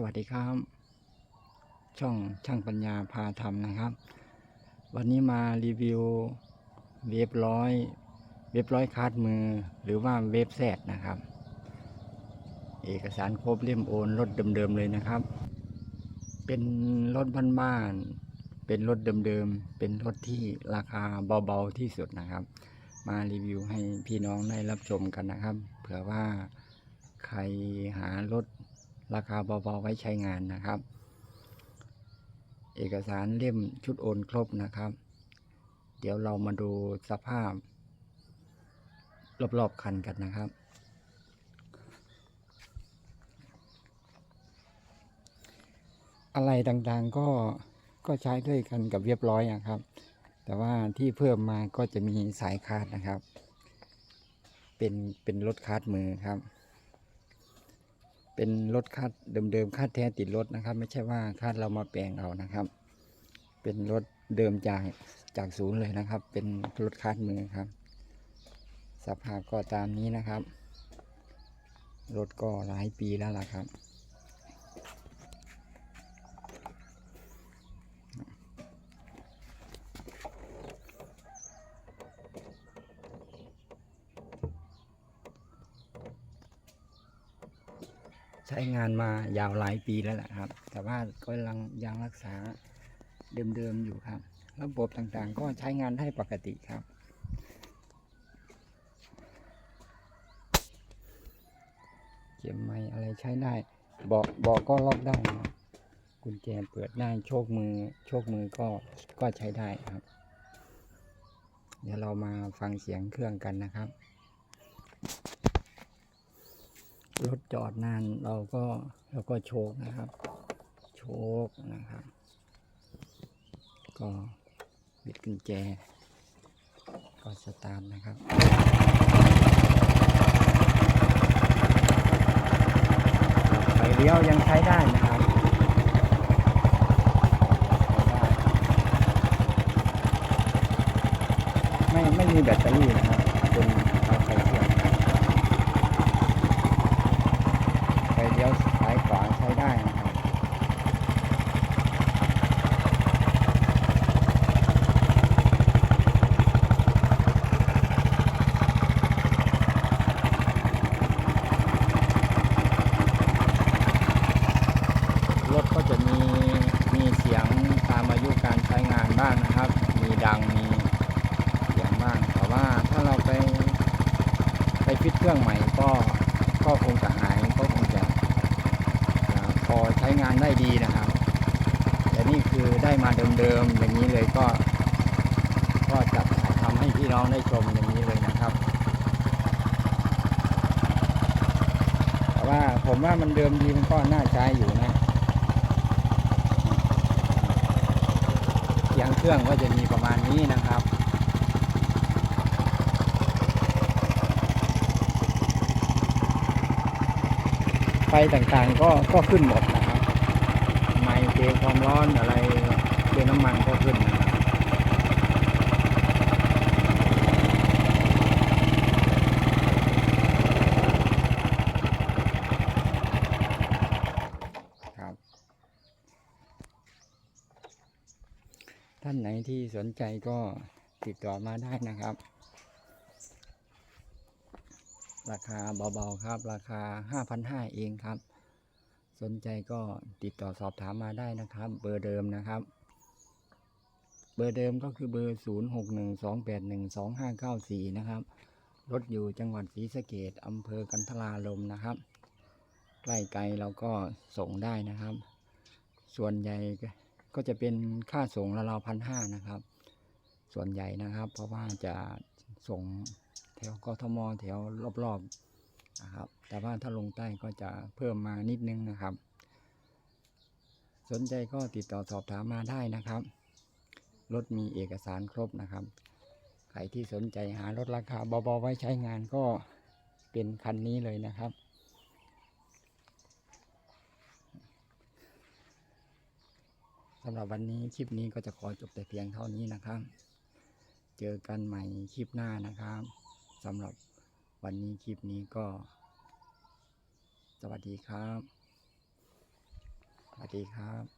สวัสดีครับ ช่องช่างปัญญาพาทำนะครับ วันนี้มารีวิวเว็บร้อยเว็บร้อยคาดมือ หรือว่าเว็บแซดนะครับ เอกสารครบเล่มโอนรถเดิมๆเลยนะครับ เป็นรถบ้านๆเป็นรถเดิมๆเป็นรถที่ราคาเบาๆที่สุดนะครับ มารีวิวให้พี่น้องได้รับชมกันนะครับ เผื่อว่าใครหารถ ราคาเบาๆไว้ใช้งานนะครับ เอกสารเล่มชุดโอนครบนะครับ เดี๋ยวเรามาดูสภาพ รอบๆคันกันนะครับ อะไรต่างๆก็ก็ใช้ด้วยกันกับเรียบร้อยอะครับ แต่ว่าที่เพิ่มมาก็จะมีสายคาดนะครับ เป็นเป็นรถคาดมือครับ เป็นรถคาดเดิมๆคาดแท้ติดรถนะครับ ไม่ใช่ว่าคาดเรามาแปลงเอานะครับ เป็นรถเดิมจากจากศูนย์เลยนะครับ เป็นรถคาดมือครับ สภาพก็ตามนี้นะครับรถก็หลายปีแล้วล่ะครับ ใช้งานมายาวหลายปีแล้วแหละครับ แต่ว่าก็ยังยังรักษาเดิมๆอยู่ครับ ระบบต่างๆก็ใช้งานได้ปกติครับเข็มไม้อะไรใช้ได้เบอกเบอกก็ล็อกได้นะครับกุญแจเปิดได้โชคมือ โชคมือก็ก็ใช้ได้ครับ เดี๋ยวเรามาฟังเสียงเครื่องกันนะครับ รถจอดนานเราก็เราก็โชกนะครับ โชกนะครับ ก็บิดกุญแจ ก็สตาร์ทนะครับไฟเลี้ยวยังใช้ได้นะครับไม่ไม่มีแบตเตอรี่นะครับ เป็นเตาไฟเชื่อมนะครับไฟเลี้ยวซ้ายขวาใช้ได้นะครับ รถก็จะมีมีเสียงตามอายุการใช้งานบ้างนะครับ มีดังมีเสียงบ้างแต่ว่าถ้าเราไปไปฟิตเครื่องใหม่ก็ก็คงจะหายก็คงจะพอใช้งานได้ดีนะครับ แต่นี่คือได้มาเดิมๆอย่างนี้เลยก็ ก็จะทำให้พี่น้องได้ชมอย่างนี้เลยนะครับแต่ว่าผมว่ามันเดิมดีมันก็น่าใช้อยู่นะ เสียงเครื่องก็จะมีประมาณนี้นะครับไฟต่างๆก็ก็ขึ้นหมดนะครับ ไมค์เทความร้อนอะไรเทน้ำมันก็ขึ้นนะครับ ครับ ท่านไหนที่สนใจก็ติดต่อมาได้นะครับ ราคาเบาๆครับ ราคา 5,500 เองครับ สนใจก็ติดต่อสอบถามมาได้นะครับ เบอร์เดิมนะครับ เบอร์เดิมก็คือเบอร์ 0612812594 นะครับ รถอยู่จังหวัดศรีสะเกดอำเภอกันทราลมนะครับ ใกล้ไกลเราก็ส่งได้นะครับ ส่วนใหญ่ ก็จะเป็นค่าส่งละเราพันห้านะครับ ส่วนใหญ่นะครับ เพราะว่าจะส่งแถวกทมแถวรอบๆนะครับ แต่ว่าถ้าลงใต้ก็จะเพิ่มมานิดนึงนะครับ สนใจก็ติดต่อสอบถามมาได้นะครับ รถมีเอกสารครบนะครับ ใครที่สนใจหารถราคาเบาๆไว้ใช้งานก็เป็นคันนี้เลยนะครับำหรับวันนี้คลิปนี้ก็จะขอจบแต่เพียงเท่านี้นะครับ เจอกันใหม่คลิปหน้านะครับสำหรับวันนี้คลิปนี้ก็ สวัสดีครับ สวัสดีครับ